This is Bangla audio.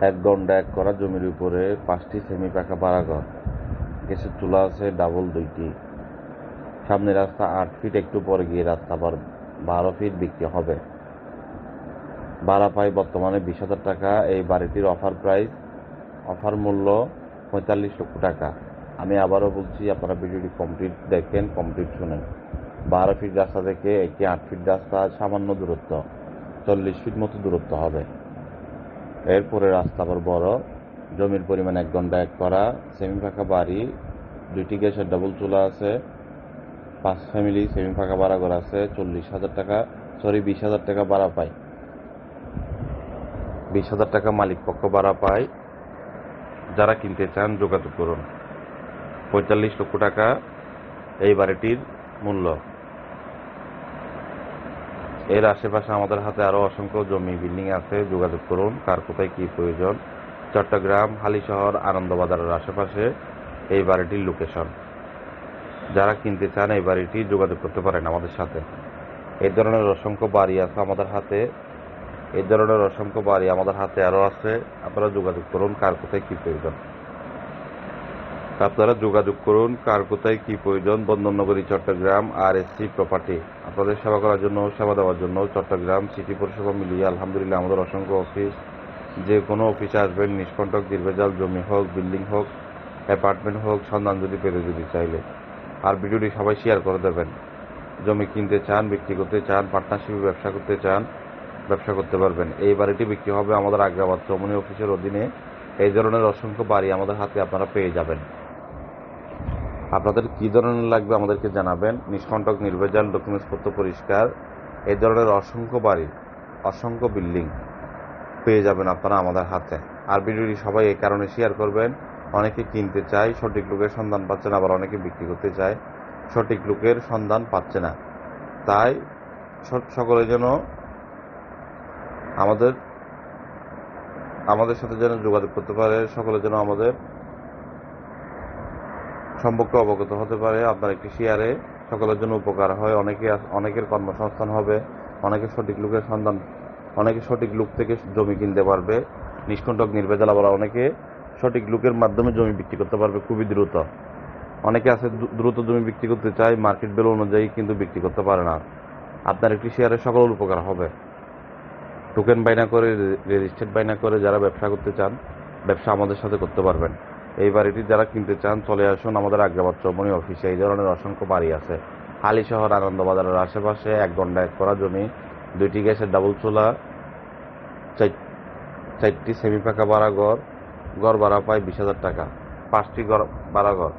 এক দণ্ডা এক করা জমির উপরে পাঁচটি সেমি পাকা বাড়াঘর গ্যাসের চুলা আছে, ডাবল দুইটি। সামনে রাস্তা আট ফিট, একটু পরে গিয়ে রাস্তা আবার বারো ফিট বিক্রি হবে। ভাড়া পাই বর্তমানে বিশ হাজার টাকা। এই বাড়িটির অফার প্রাইস, অফার মূল্য পঁয়তাল্লিশ লক্ষ টাকা। আমি আবারও বলছি, আপনারা ভিডিওটি কমপ্লিট দেখেন, কমপ্লিট শুনেন। বারো ফিট রাস্তা থেকে একটি আট ফিট রাস্তা সামান্য দূরত্ব, চল্লিশ ফিট মতো দূরত্ব হবে। এরপরে রাস্তা আবার বড়। জমির পরিমাণ এক ঘণ্টা এক করা। সেমি ফাঁকা বাড়ি। দুইটি গ্যাসের ডাবল চুলা আছে। পাঁচ ফ্যামিলি সেমি ফাঁকা ভাড়া ঘর আছে। চল্লিশ হাজার টাকা সরি বিশ হাজার টাকা ভাড়া পায়। বিশ হাজার টাকা মালিক পক্ষ ভাড়া পায়। যারা কিনতে চান, যোগাযোগ করুন। পঁয়তাল্লিশ লক্ষ টাকা এই বাড়িটির মূল্য। এর আশেপাশে আমাদের হাতে আরও অসংখ্য জমি, বিল্ডিং আছে, যোগাযোগ করুন, কার কোথায় কী প্রয়োজন। চট্টগ্রাম, হালিশহর, আনন্দবাজারের আশেপাশে এই বাড়িটির লোকেশন যারা কিনতে চান এই বাড়িটি যোগাযোগ করতে পারেন আমাদের সাথে। এই ধরনের অসংখ্য বাড়ি আছে আমাদের হাতে। এই ধরনের অসংখ্য বাড়ি আমাদের হাতে আরও আছে। আপনারা যোগাযোগ করুন, কার কোথায় কী প্রয়োজন। আপনারা যোগাযোগ করুন, কার কোথায় কী প্রয়োজন, বন্দরনগরী, চট্টগ্রাম আর এসসি প্রপার্টি আপনাদের সেবা করার জন্য, সেবা দেওয়ার জন্য চট্টগ্রাম সিটি পরিষেবা মিলিয়ে আলহামদুলিল্লাহ আমাদের অসংখ্য অফিস যে কোনো অফিসে আসবেন, নিষ্কণ্টক, দীর্ঘজাল, জমি হোক বিল্ডিং হোক অ্যাপার্টমেন্ট হোক সন্ধান যদি পেতে যদি চাইলে। আর ভিডিওটি সবাই শেয়ার করে দেবেন। জমি কিনতে চান, বিক্রি করতে চান পার্টনারশিপে ব্যবসা করতে চান, ব্যবসা করতে পারবেন। এই বাড়িটি বিক্রি হবে আমাদের আগ্রাবাদ চৌমনি অফিসের অধীনে। এই ধরনের অসংখ্য বাড়ি আমাদের হাতে আপনারা পেয়ে যাবেন। আপনাদের কী ধরনের লাগবে আমাদেরকে জানাবেন। নিষ্কণ্টক নির্ভেজাল ডকুমেন্টসপত্র পরিষ্কার। এই ধরনের অসংখ্য বাড়ি, অসংখ্য বিল্ডিং পেয়ে যাবেন আপনারা আমাদের হাতে। আর ভিডিওটি সবাই এই কারণে শেয়ার করবেন। অনেকে কিনতে চায়, সঠিক লোকের সন্ধান পাচ্ছে না আবার অনেকে বিক্রি করতে চায়। সঠিক লোকের সন্ধান পাচ্ছে না। তাই সকলে যেন আমাদের আমাদের সাথে যেন যোগাযোগ করতে পারে সকলে যেন আমাদের সম্পর্কে অবগত হতে পারে, আপনার একটি শেয়ারে সকলের জন্য উপকার হয়। অনেকে অনেকের কর্মসংস্থান হবে, অনেকে সঠিক লোকের সন্ধান, অনেকে সঠিক লোক থেকে জমি কিনতে পারবে। নিষ্কণ্টক, নির্ভেজাল আবার অনেকে সঠিক লোকের মাধ্যমে জমি বিক্রি করতে পারবে খুবই দ্রুত। অনেকে আছে দ্রুত জমি বিক্রি করতে চায় মার্কেট ভ্যালু অনুযায়ী কিন্তু বিক্রি করতে পারে না। আপনার একটি শেয়ারে সকলের উপকার হবে। টোকেন বাইনা করে রেজিস্টার্ড বাইনা করে যারা ব্যবসা করতে চান, ব্যবসা আমাদের সাথে করতে পারবেন। এই বাড়িটি যারা কিনতে চান, চলে আসুন আমাদের আগ্রাবাদ চৌমনি অফিসে। এই ধরনের অসংখ্য বাড়ি আছে। হালি শহর, আনন্দবাজারের আশেপাশে এক ঘণ্টা এক করা জমি, দুইটি গ্যাসের ডাবল চোলা, চার- চারটি সেমি পাকা ভাড়া ঘর ঘর ভাড়া পায় বিশ হাজার টাকা। পাঁচটি গড় ভাড়া ঘর